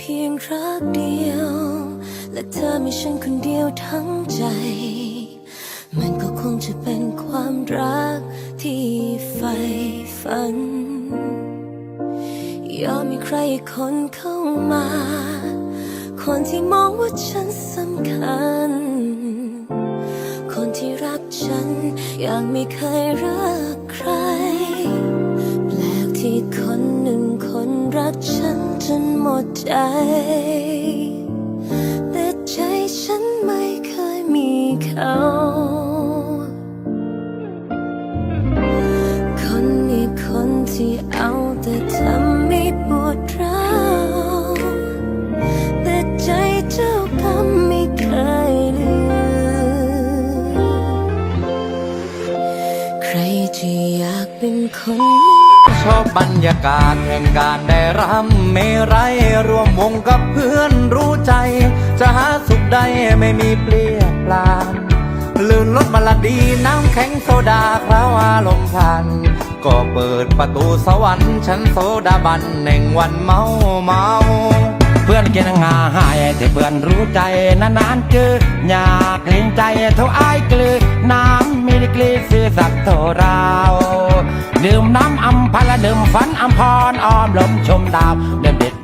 เพียงรักเดียว และเธอมีฉันคนเดียวทั้งใจ มันก็คงจะเป็นความรักที่ใฝ่ฝัน ยอมมีใครคนเข้ามา คนที่มองว่าฉันสำคัญ คนที่รักฉันอย่างไม่เคยรักใคร หมดใจ แต่ใจฉันไม่เคยมีเขาคนนี้คนที่เอาแต่ทำให้ปวดร้าวแต่ใจเจ้ากรรมไม่เคยลืมใครจะอยากเป็นคน ชอบบรรยากาศแห่งการได้รำเมไรยรวมวงกับเพื่อนรู้ใจ จะหาสุขใดไม่มีเปลี่ยนปลานลื่นรถมาลาดีน้ำแข็งโซดาคราวอารมณ์พัน ก็เปิดประตูสวรรค์ชั้นโซดาบันแห่งวันเมาเมาเพื่อนกินงาหายที่เพื่อนรู้ใจนานๆเจออยากเกรงใจเท่าอายกลือน้ำมีดีกรีซื่อสักเท่าเรา ดื่มน้ำอัมพาละดื่มฝันอัมพรอ้อมลมชมดาวเดิมเด็ด